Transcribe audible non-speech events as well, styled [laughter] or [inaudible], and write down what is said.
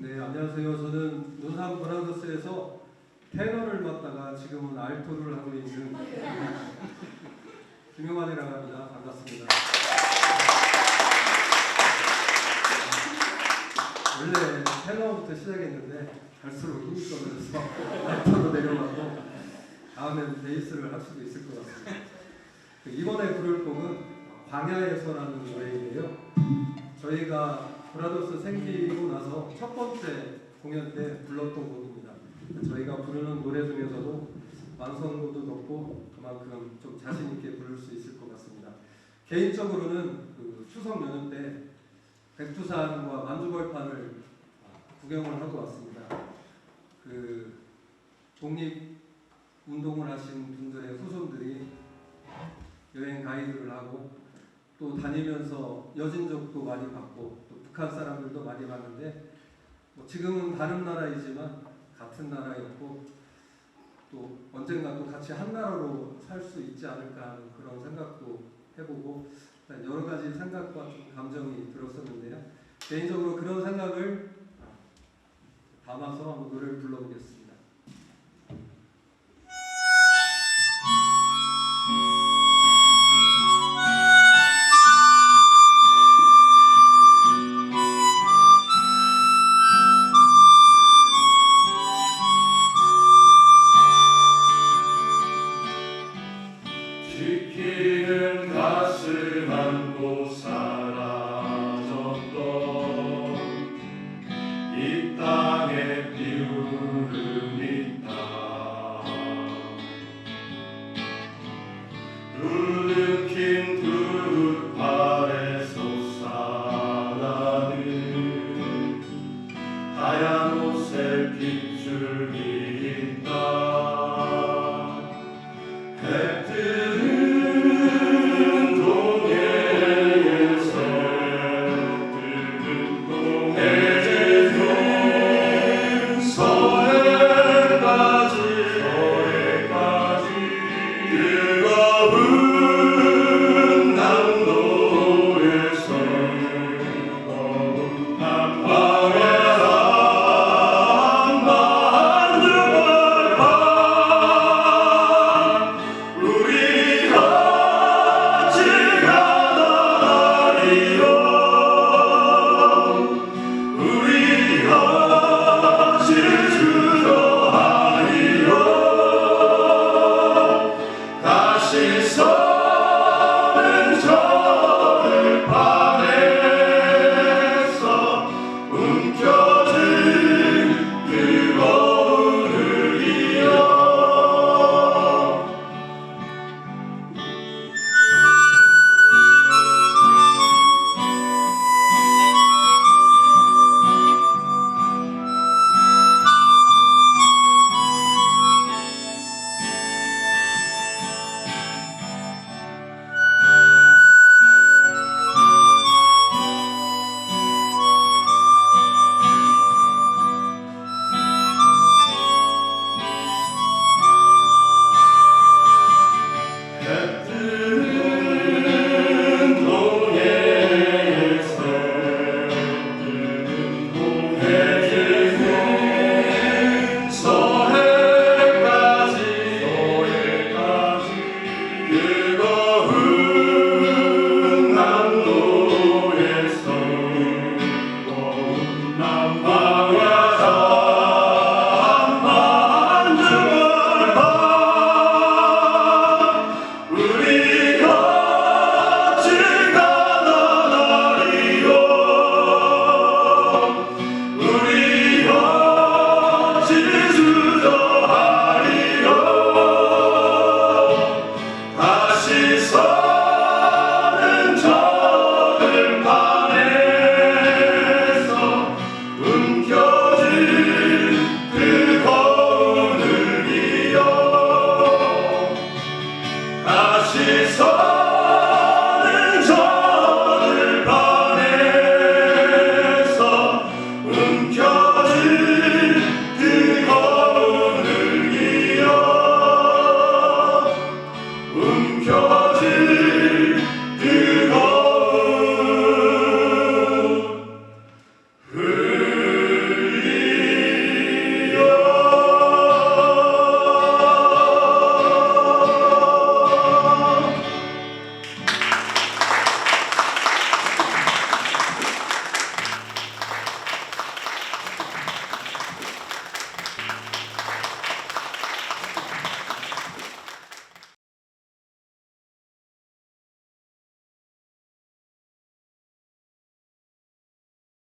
네, 안녕하세요. 저는 논산 브라더스에서 테너를 맡다가 지금은 알토를 하고 있는 [laughs] 김용환이라고 합니다. 반갑습니다. 원래 테너부터 시작했는데 갈수록 힘이 떨어져서 알토로 내려가고 다음에는 베이스를 할 수도 있을 것 같습니다. 그 이번에 부를 곡은 광야에서라는 노래인데요. 저희가 브라더스 생기고 나서 첫 번째 공연 때 불렀던 곡입니다. 저희가 부르는 노래 중에서도 완성도도 높고 그만큼 좀 자신 있게 부를 수 있을 것 같습니다. 개인적으로는 그 추석 연휴 때 백두산과 만주벌판을 구경을 하고 왔습니다. 그 독립 운동을 하신 분들의 후손들이 여행 가이드를 하고 또 다니면서 여진족도 많이 또 북한 사람들도 많이 봤는데 뭐 지금은 다른 나라이지만 같은 나라였고 또 언젠가 또 같이 한 나라로 살 수 있지 않을까 하는 그런 생각도 해보고 여러 가지 생각과 좀 감정이 들었었는데요. 개인적으로 그런 생각을 담아서 한번 노래를 불러보겠습니다. Mm. 다시 서